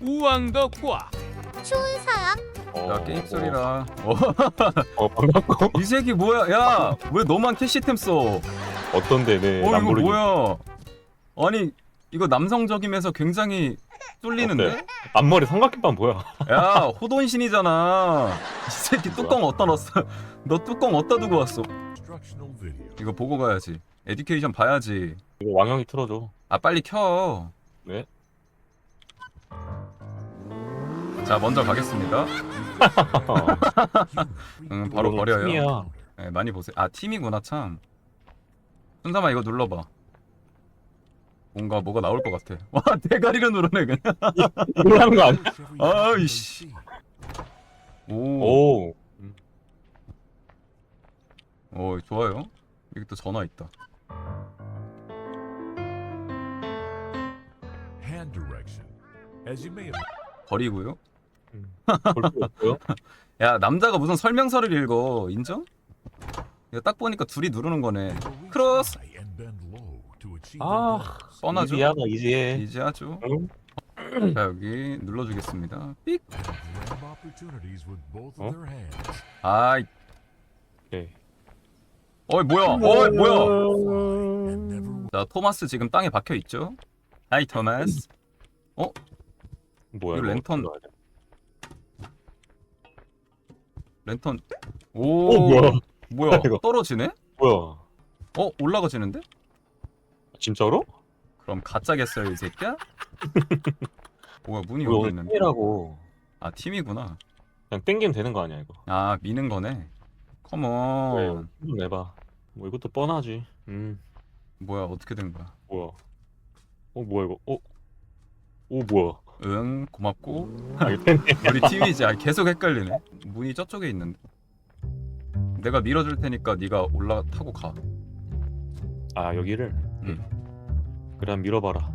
우왕덕과 추운 사양 어, 야 게임 어, 소리라. 어, 어 반갑고 이 새끼 뭐야? 야 왜 너만 캐시템 써? 어 어떤데 네 이거 람보르기니 뭐야? 아니 이거 남성적이면서 굉장히 뚫리는데? 어때? 앞머리 삼각김밥 뭐야 야 호돈신이잖아. 이 새끼 뚜껑 어디다 넣었어? 너 뚜껑 어디다 두고 왔어? 이거 보고 가야지. 에듀케이션 봐야지. 이거 왕영이 틀어줘 아 빨리 켜. 네. 자 먼저 가겠습니다. 응 바로 버려요. 팀이야. 네, 많이 보세요. 아 팀이구나 참. 순삼아 이거 눌러봐. 뭔가 뭐가 나올 것 같아. 와 대가리로 누르네 그냥. 하는 거 아니야 아이씨. 오. 오오 좋아요. 여기 또 전화 있다. Hand direction. As you may have 버리고요. 볼거 없고요 야 남자가 무슨 설명서를 읽어 인정? 이거 딱 보니까 둘이 누르는 거네. 크로스. 아. 뻔하죠? 이지하다 이지해 이제 하죠. 응? 자 여기 눌러주겠습니다. 삑. 어? 아이. 오케이 어이 뭐야? 어이 뭐야? 자 토마스 지금 땅에 박혀 있죠? 하이 토마스. 뭐야 이거 이거 랜턴. 랜턴. 오. 오 뭐야 뭐야? 이거. 떨어지네? 뭐야 어 올라가지는데? 진짜로? 그럼 가짜겠어요 이 새끼야? 뭐야 문이 오늘 있는데? 팀이라고 아 팀이구나. 그냥 땡기면 되는 거 아니야 이거 아 미는 거네. 왜 컴온. 좀 내봐 뭐 이것도 뻔하지 음 뭐야 어떻게 된 거야? 뭐야 어 뭐야 이거 어? 오 뭐야 응 고맙고. 아 우리 팀이지. 아, 계속 헷갈리네. 문이 저쪽에 있는데. 내가 밀어줄 테니까 네가 올라 타고 가. 아 여기를 응. 그래 한번 밀어봐라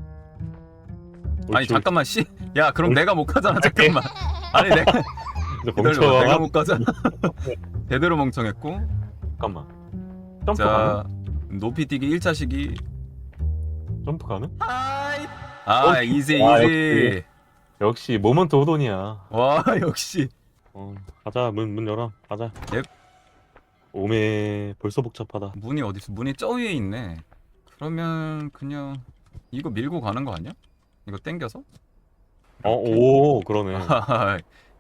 아니 잠깐만 씨. 야 그럼 옳지. 내가 못 가잖아 잠깐만. 아니 내가 기다려봐. 멈춰 내가 못 가잖아. 제대로 멍청했고. 잠깐만 점프 자 가능? 높이 뛰기 1차 시기. 점프 가능? 아 어? 이지 아, 이지. 역시 모먼트 호돈이야 와 역시. 어 가자 문 문 열어 가자 넵. 오메 벌써 복잡하다 문이 어디 있어? 문이 저 위에 있네. 그러면 그냥 이거 밀고 가는 거 아니야? 이거 땡겨서? 어 오 그러네 하하,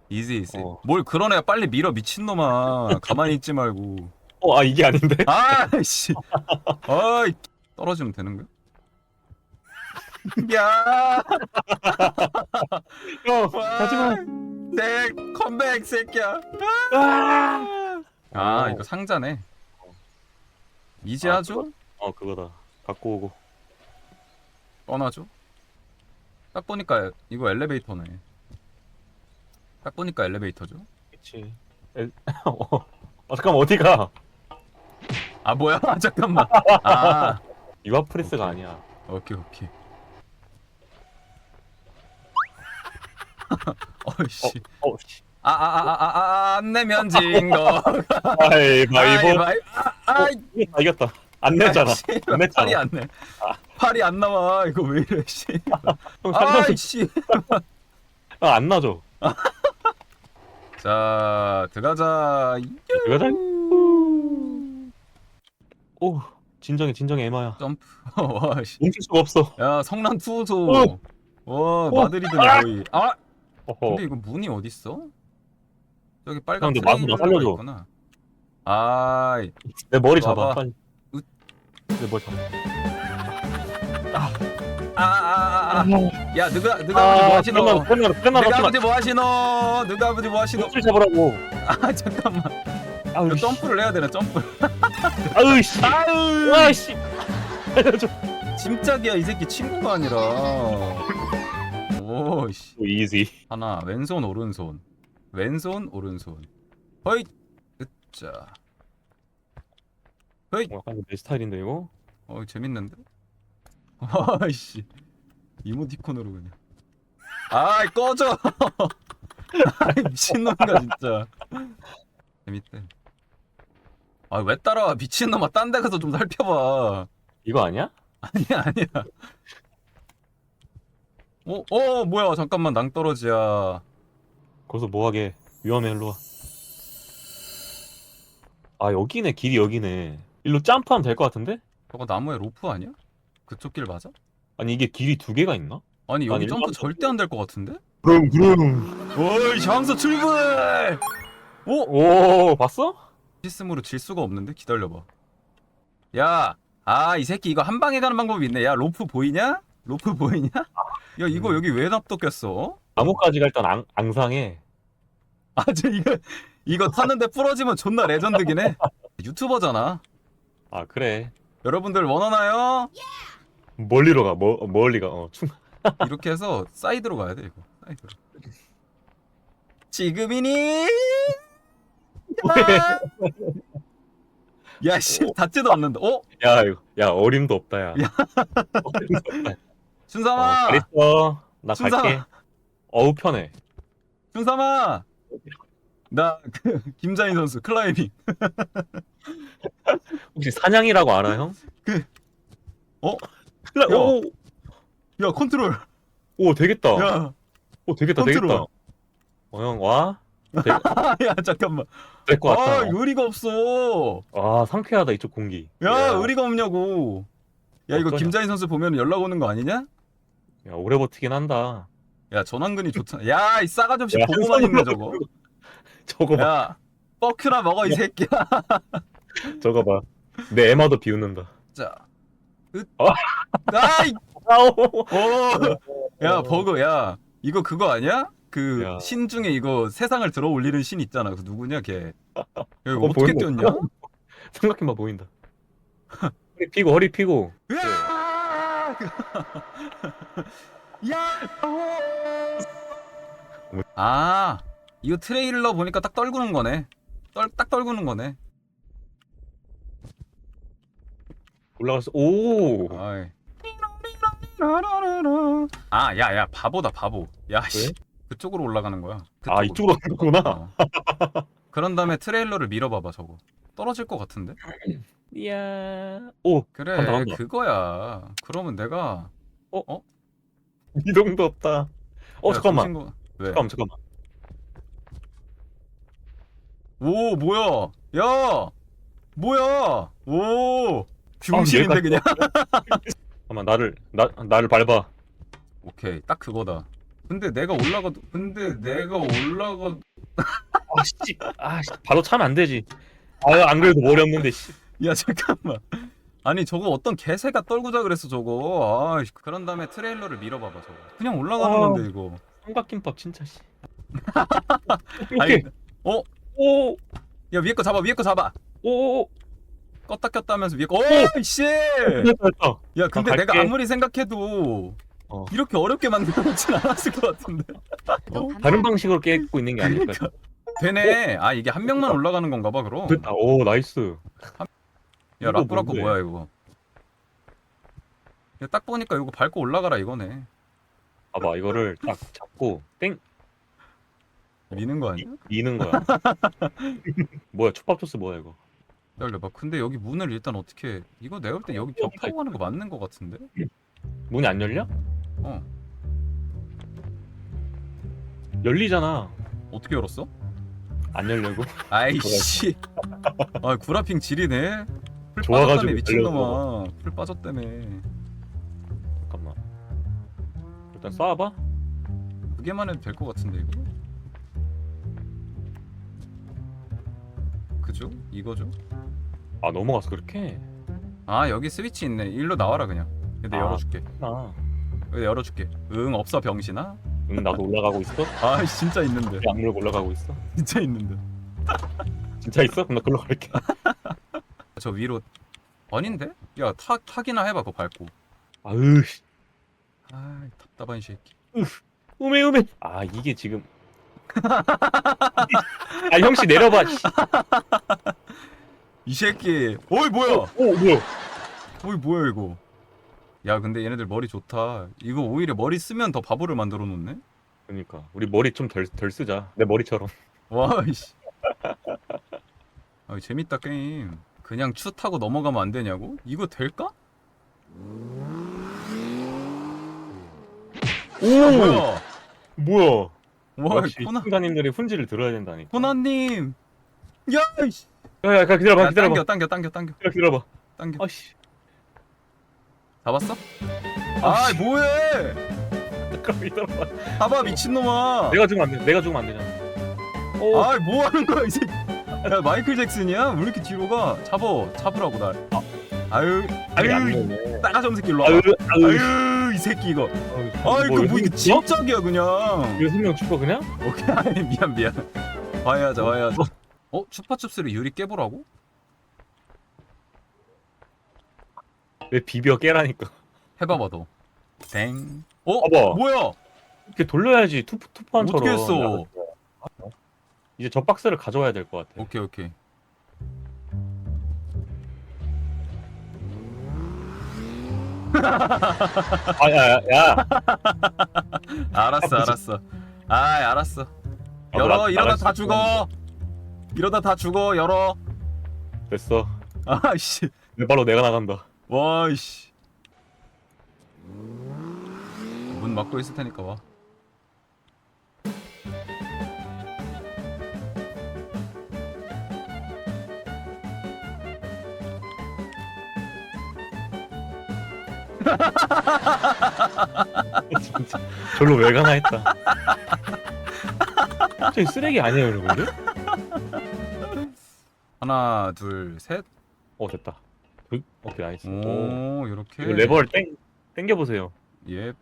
이지 이지. 어. 뭘 그러네 빨리 밀어 미친놈아. 가만히 있지 말고. 어아 이게 아닌데? 아이씨. 아이 떨어지면 되는 거야? 야. 어 하지마 내 컴백 새끼야. 아, 아 어. 이거 상자네. 이제 아, 하죠? 어 그거다 갖고 오고 꺼놔줘. 딱 보니까 이거 엘리베이터네. 딱 보니까 엘리베이터죠. 그치 에, 어, 아 잠깐만 어디가 아 뭐야? 잠깐만. 아 유아프레스가 오케이. 아니야 오케이 오케이. 어이씨. 어 씨. 아아 아 아 안 내면 진 거. 가위바위보 아이, 아, 아, 이겼다 이겼다 안 냈잖아 씨, 안 냈잖아. 팔이 안 내. 팔이 안 나와. 이거 왜 이래 씨. 형 살려줘 아이씨. 아, 안 나죠 자 들어가자. 들어가자. 오 진정해 진정해 에마야 점프. 와 씨. 멈출 수가 없어 야 성난 투소. 어. 와 어. 마드리드네 거의. 아 어허 근데 이거 문이 어디 있어? 저기 빨간 나 트레일러가 살려줘. 있구나. 아, 내 머리 잡아 와봐. 빨리 으. 내 머리 잡아 아, 아, 아, 아. 야, 누가 누가 아버지 뭐 하시노? 끝나 끝나 끝나 누가 아버지 뭐 하시노? 누가 아버지 뭐 하시노? 줄 잡으라고 아, 잠깐만. 아우 이거 씨 점프를 해야 되나? 점프. 아우 씨 와씨 알려줘 짐짝이야 이 새끼 친구가 아니라. 오, 씨. 이지 하나, 왼손 오른손. 왼손 오른손. 허이. 으짜. 허이. 약간 내 스타일인데 이거 어 재밌는데? 아이씨 이모티콘으로 그냥 아이 꺼져 아이 미친놈인가 진짜 재밌대 아 왜 따라와 미친놈아 딴 데 가서 좀 살펴봐 이거 아니야? 아니야 아니야 어? 어 뭐야 잠깐만 낭떠러지야 거기서 뭐하게 위험해 일로 와 아 여기네 길이 여기네 일로 점프하면 될 것 같은데? 저거 나무에 로프 아니야? 그쪽 길 맞아? 아니 이게 길이 두 개가 있나? 아니 여기 아니, 점프 일반 절대 안 될 것 같은데? 그럼 그럼 어이 장소 출발! 오! 오 봤어? 시스템으로 질 수가 없는데 기다려봐 야! 아 이 새끼 이거 한 방에 가는 방법이 있네 야 로프 보이냐? 로프 보이냐? 야 이거 음. 여기 왜 납득했어? 나무까지가 일단 앙, 앙상해 아 저 이거 이거 탔는데 부러지면 존나 레전드긴 해 유튜버잖아 아 그래 여러분들 원하나요? 멀리로 가 뭐, 멀리 가 어 충... 이렇게 해서 사이드로 가야 돼 이거 사이드로 지금이니? 야씨 닿지도 않는다 어? 야 이거 야 어림도 없다 야, 야. 어림도 없다. 어, 준삼아! 잘 있어. 나 순상아. 갈게. 어우 편해. 준삼아! 나그 김자인 선수 클라이밍. 혹시 사냥이라고 알아 형? 그- 어? 클라... 야. 오, 야 컨트롤. 오 되겠다. 야, 오 되겠다 컨트롤. 되겠다 어형 와? 아, 야 잠깐만. 될 것 같다 아 의리가 없어. 아 상쾌하다 이쪽 공기. 야. 의리가 없냐고. 야 이거 어떠냐? 김자인 선수 보면 연락 오는 거 아니냐? 야 오래 버티긴 한다. 야 전완근이 좋잖아 야 이 싸가지 없이 야, 보고만 한 있네 저거. 저거 봐. 야 뻐큐나 먹어 이 새끼야. 저거 봐 내 에마도 비웃는다. 자. 으... 어? 아이 아오. 어. 야 버그 야. 이거 그거 아니야? 그 야. 신 중에 이거 세상을 들어 올리는 신 있잖아. 그 누구냐 걔. 야, 이거 어, 보인다. 뛰었냐? 생각해봐 보인다. 허리 피고 허리 피고. 으아! 야! 아 이거 트레일러 보니까 딱 떨구는 거네 떨, 딱 떨구는 거네 올라갔어 오 아이. 아, 야, 야, 바보다, 바보. 야, 씨. 그쪽으로 올라가는 거야. 아 이쪽으로 간 거구나 어. 그런 다음에 트레일러를 밀어봐봐, 저거. 떨어질 것 같은데? 이야 오 그래, 간다, 간다. 그거야. 그러면 내가. 이동도 없다 어 야, 잠깐만 그 친구- 왜? 잠깐만 잠깐만 오, 뭐야? 야! 뭐야? 오! 아, 병신인데, 얘가- 그냥? 잠깐만 나를 나 나를 밟아 오케이, 딱 그거다. 근데 내가 올라가도, 근데 내가 올라가도. 아씨 아씨 바로 차면 안 되지 아안 그래도 머리 없는데 씨 야 잠깐만. 아니 저거 어떤 개새가 떨구자 그랬어 저거. 아 그런 다음에 트레일러를 밀어봐봐 저거. 그냥 올라가는 어. 건데 이거. 삼각김밥 진짜 씨. 아니 어? 오오 야 위에 거 잡아 위에 거 잡아. 오 껐다 꼈다 하면서 위에 거. 오 씨! 됐다 야 근데 나 내가. 아무리 생각해도 어. 이렇게 어렵게 만들어놓진 않았을 것 같은데. 어? 다른 방식으로 깨고 있는 게 아닐까 그러니까. 되네. 아 이게 한 명만 올라가는 건가 봐 그럼. 됐다. 오 나이스 야 이거 뭔데? 뭐야 이거 야, 딱 보니까 이거 밟고 올라가라 이거네 봐봐 이거를 딱 잡고 땡 미는 거 아니야? 미는 거야 뭐야 촉밥 소스 뭐야 이거 기다려봐. 근데 여기 문을 일단 어떻게 이거 내가 볼 때 여기 벽 타고 가는 거 맞는 거 같은데? 문이 안 열려? 어 열리잖아 어떻게 열었어? 안 열려고 아이씨 아 구라핑 지리네 풀 좋아가지고 빠졌다며 미친놈아. 풀 빠졌다며. 잠깐만. 일단 쏴봐. 두 개만 해도 될 것 같은데 이거? 그죠? 이거죠? 아 넘어갔어 그렇게? 아 여기 스위치 있네. 일로 나와라 그냥. 내가 아. 열어줄게. 아, 내가 열어줄게. 응 없어 병신아? 응 나도 올라가고 있어? 아 진짜 있는데. 안 물고 올라가고 있어? 진짜 있는데. 진짜 있어? 그럼 나 글로 갈게 저 위로. 아닌데? 야 타, 타기나 해봐 그거 밟고. 아으 씨. 아 답답한 새끼. 우메 우메. 아 이게 지금. 아 형씨 내려봐 씨. 이 새끼. 어이 뭐야? 오 뭐야? 어이 뭐야 이거? 야 근데 얘네들 머리 좋다. 이거 오히려 머리 쓰면 더 바보를 만들어 놓네? 그러니까. 우리 머리 좀 덜 덜 쓰자. 내 머리처럼. 와이씨. 아 재밌다 게임 그냥 추 타고 넘어가면 안 되냐고? 이거 될까? 뭐야? 뭐야? 와 역시 코나 시청자님들의 훈지를 들어야 된다니까. 코나님. 야 이씨. 야, 야, 기다려봐, 야, 기다려봐. 당겨 당겨 당겨 당겨 기다려, 기다려봐. 당겨. 아씨, 잡았어? 아, 아 씨. 뭐해? 잠깐 기다려봐. 봐봐 미친놈아. 내가 죽으면 안 돼. 내가 죽으면 안 되잖아. 오, 아, 뭐 하는 거야, 이 새끼. 야, 마이클 잭슨이야? 왜 이렇게 뒤로 가? 잡어, 잡으라고 날. 아, 아유, 아유. 싸가지 새끼 일로 아유. 아유, 아유, 이 새끼 이거. 아유, 아, 이거 뭐 이거 진짜? 진짝이야 그냥. 이거 생명 죽어 그냥? 오케이, 아니, 미안 미안. 화해하자, 화해하자. 어, 추파춥스를 유리 깨보라고? 왜 비벼 깨라니까. 해봐봐 너. 땡. 어, 봐봐. 뭐야? 이렇게 돌려야지 투 투판처럼. 어떻게 했어? 이제 저 박스를 가져와야 될 것 같아. 오케이 오케이. 아, 야, 야, 야. 알았어, 알았어. 아, 알았어. 열어, 나- 이러다 나갈 다 수 죽어. 이러다 다 죽어, 열어. 됐어. 아씨. 내 발로 내가 나간다. 와이씨 문 막고 있을 테니까 와 진짜 절로 왜 가나 했다. 저기 쓰레기 아니에요, 여러분들? 하나 둘 셋 어 됐다. 그, 오케이 나이스. 오. 오 요렇게 이거 레버를 땡 당겨 보세요. 예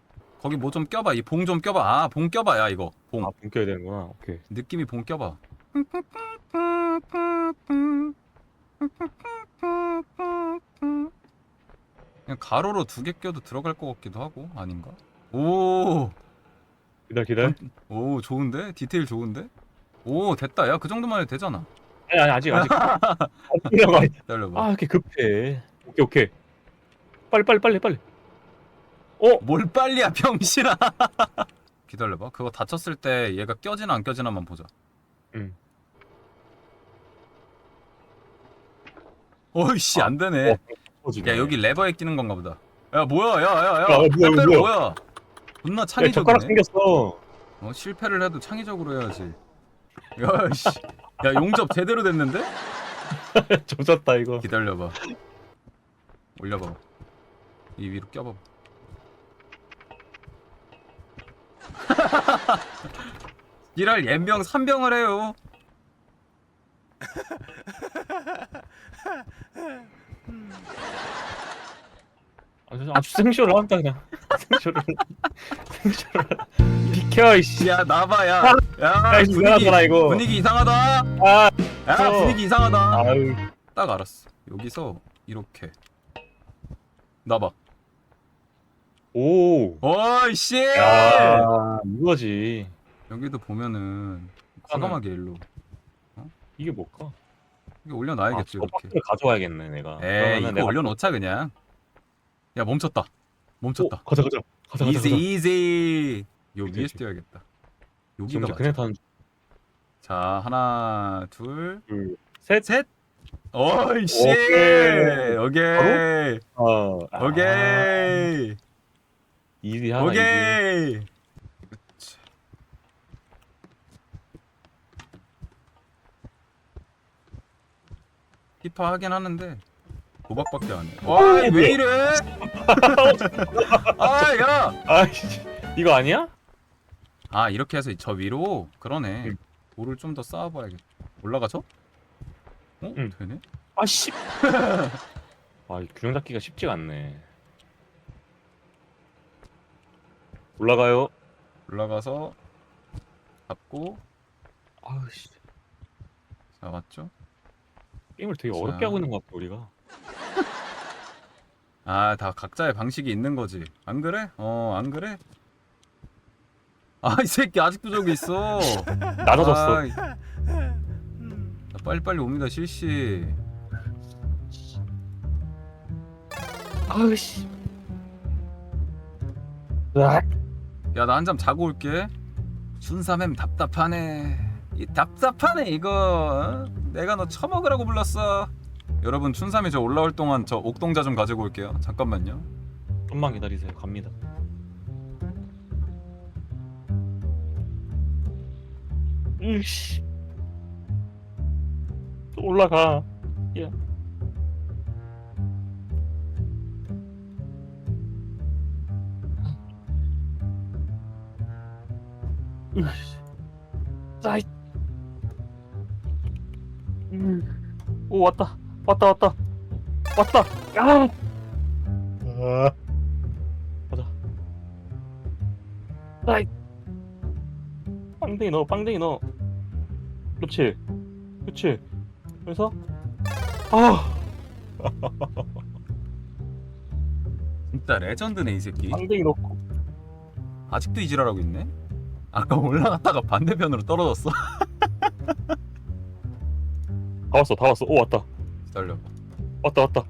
거기 뭐 좀 껴봐 이 봉 좀 껴봐 아 봉 껴봐 야 이거 봉아 분켜야 되는구나. 오케이. 느낌이 봉 껴봐 그냥 가로로 두 개 껴도 들어갈 것 같기도 하고 아닌가 오 기다려 기다려. 오 좋은데 디테일 좋은데 오 됐다 야 그 정도만 해도 되잖아 아니 아니 아직 아직. 아니. 기다려봐 아 이렇게 급해. 오케이 오케이. 빨리 빨리 빨리 빨리. 뭘 빨리야 병신아 기다려봐 그거 다쳤을 때 얘가 껴지나 안 껴지나만 보자 응. 어이씨 안 되네 어, 터지네. 야 여기 레버에 끼는 건가 보다. 야 뭐야? 야야야. 야, 뭐야, 뭐야 뭐야? 뭐야? 존나 야, 젓가락 창의적이네. 생겼어. 어, 실패를 해도 창의적으로 해야지. 야 씨. 야 용접 제대로 됐는데? 조졌다 이거. 기다려봐. 올려봐. 이 위로 껴봐. 이럴 연병 3병을 해요 아주, 아주 생쇼를 한다 그냥. 생쇼를. 생쇼를. 비켜 이씨. 야 나봐 야, 야 야, 이거 이상하잖아, 이거. 분위기 이상하다 아. 야 어. 분위기 이상하다 아유. 딱 알았어 여기서 이렇게 나봐 오. 어이씨 야 이거지. 여기도 보면은 과감하게 일로 이게 뭘까? 이거 올려놔야겠지 아, 이렇게 가져와야겠네 내가. 에이 그러면은 이거 내가- 올려놓자 그냥 야 멈췄다 오, 멈췄다 가자 가자. 가자 가자. 이지 가자. 이지 요 그치, 위에서 그치. 뛰어야겠다 여기가 저 맞아 그네 타는 자 하나 둘 둘 셋. 셋 어이씨 오케이. 오케이 어. 아, 오케이 이지 하나 이지. 오케이 피파 하긴 하는데 도박밖에 안 해. 오, 와왜 뭐야? 이래? 아 야! 아이씨. 이거 아니야? 아 이렇게 해서 저 위로 그러네. 응. 돌을 좀 더 쌓아봐야겠다. 올라가죠? 어? 응. 되네? 아 씨. 아, 이 균형 잡기가 쉽지가 않네. 올라가요. 올라가서 잡고 아우 씨. 잡았죠? 게임을 되게 자. 어렵게 하고 있는 것 같아 우리가. 아 다 각자의 방식이 있는 거지. 안 그래? 어 안 그래? 아 이 새끼 아직도 저기 있어. 낮아졌어. 아이. 자, 빨리빨리 옵니다 실시. 아우 씨. 으악. 야 나 한 잠 자고 올게. 순삼햄 답답하네. 이 답답하네 이거. 어? 내가 너 처먹으라고 불렀어. 여러분 춘삼이 저 올라올 동안 저 옥동자 좀 가지고 올게요. 잠깐만요. 좀만 기다리세요. 갑니다. 으씨. 또 올라가. 예. 야. 으씨. 아이. 음. 오 왔다. 왔다 왔다. 왔다. 아. 아. 짜이. 빵댕이 넣어 빵댕이 넣어 그렇지 그렇지 그래서 아 진짜 레전드네 이 새끼. 빵댕이 넣고 아직도 이질하고 있네. 아까 올라갔다가 반대편으로 떨어졌어. 다 왔어 다 왔어 오 왔다 기다려. 왔다 왔다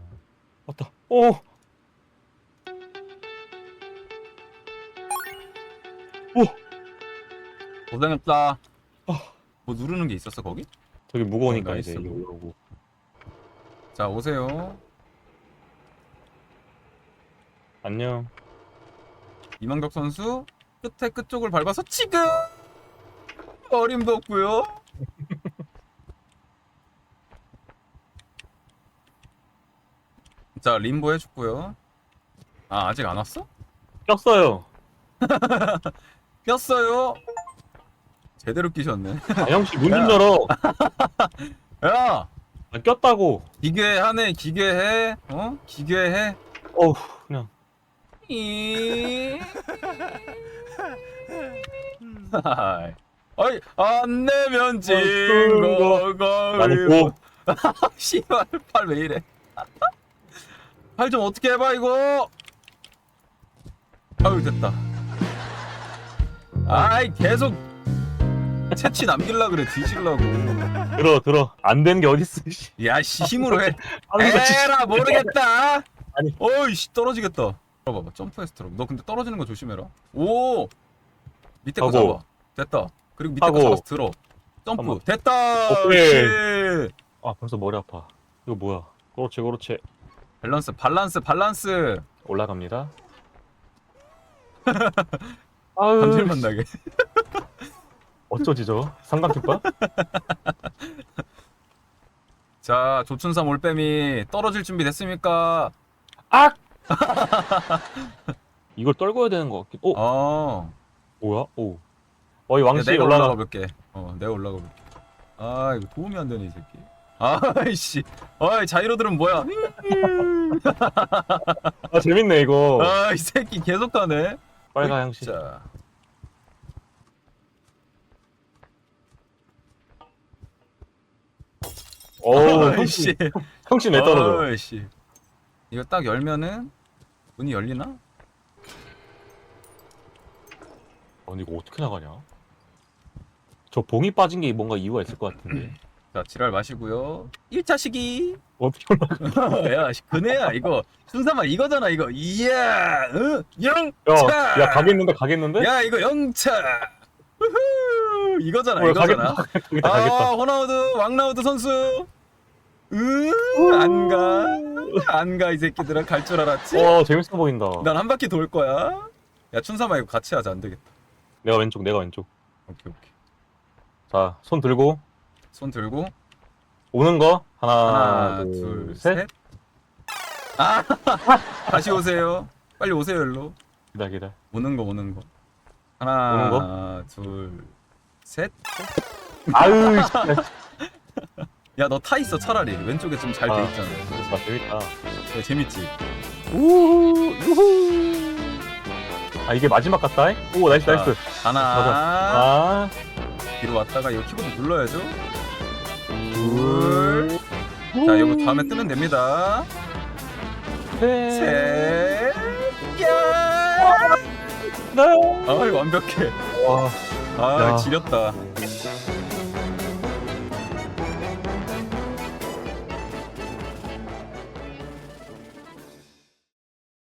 왔다 오 고생했다. 아. 뭐 누르는 게 있었어 거기? 저기 무거우니까 어, 이제 나이스. 이거 올라오고 자 오세요. 안녕 이망덕 선수 끝에 끝쪽을 밟아서 지금 어림도 없고요. 자 림보 해줬고요. 아 아직 안 왔어? 꼈어요 꼈어요. 제대로 끼셨네. 아영씨 문좀 야. 열어 야 아, 꼈다고 기괴하네 기괴해 어 기괴해. 어우 그냥 이. 어이 안 내면 진 거가 나는 고 씨발 팔 왜 이래 팔 좀 어떻게 해봐 이거? 아유 됐다. 아이 계속 채취 남길라 그래 뒤질라고. 들어 들어. 안 되는 게 어딨어 씨. 야씨 힘으로 해. 아니, 이거 진짜- 에라 모르겠다. 아니. 어이씨 떨어지겠다. 봐봐. 점프해서 들어 너 근데 떨어지는 거 조심해라. 오! 밑에 거 하고. 잡아. 됐다. 그리고 밑에 하고. 거 잡아서 들어. 점프. 한번. 됐다! 오케이. 씨. 아 벌써 머리 아파. 이거 뭐야? 그렇지 그렇지 밸런스 밸런스 밸런스! 올라갑니다. 아유 감질만 나게. 어쩌지 저 삼각김밥? 자 조춘삼 올빼미 떨어질 준비 됐습니까? 악! 이걸 떨궈야 되는 거 같긴 오! 어. 뭐야? 오. 어이 왕씨 내가 올라가. 올라가 볼게. 어 내가 올라가 볼게. 아 이거 도움이 안 되네 이 새끼. 아이씨. 어이 자이로들은 뭐야 아 재밌네 이거. 아 이 새끼 계속 가네. 빨가 양씨. 자. 어우 아이씨. 형씨. 형씨 내 떨어져? 아이씨. 이거 딱 열면은 문이 열리나? 어 근데 이거 어떻게 나가냐? 저 봉이 빠진 게 뭔가 이유가 있을 것 같은데 자 지랄 마시고요. 1차 시기. 어떻게 올라가 야 씨, 그네야 이거. 순사만 이거잖아 이거. 이야 응? 영차. 야, 야 가겠는데 가겠는데? 야 이거 영차. 이거잖아 어, 야, 이거잖아. 가겠다 가겠다 가겠다. 아 호나우드 왕나우드 선수. 으 안 가 안 가 이 새끼들은 갈줄 알았지? 어 재밌어 보인다. 난 한 바퀴 돌 거야. 야 춘삼아 이거 같이 하자. 안 되겠다. 내가 왼쪽 내가 왼쪽. 오케이 오케이. 자 손 들고 손 들고. 오는 거? 하나, 하나 둘, 둘셋. 셋. 아 다시 오세요. 빨리 오세요 일로. 기다 기다. 오는 거 오는 거. 하나 오는 둘셋. 아유 진짜. 야너타 있어 차라리. 왼쪽에 좀 잘 돼 아. 있잖아. 아, 재밌다. 야, 재밌지. 우후 유후. 아 이게 마지막 같다 오 나이스 자, 나이스. 하나. 아. 뒤로 왔다가 이거 키보드 눌러야죠 둘. 자 이거 다음에 뜨면 됩니다. 셋. 셋야! 넷. 아이 완벽해. 와. 아 야. 지렸다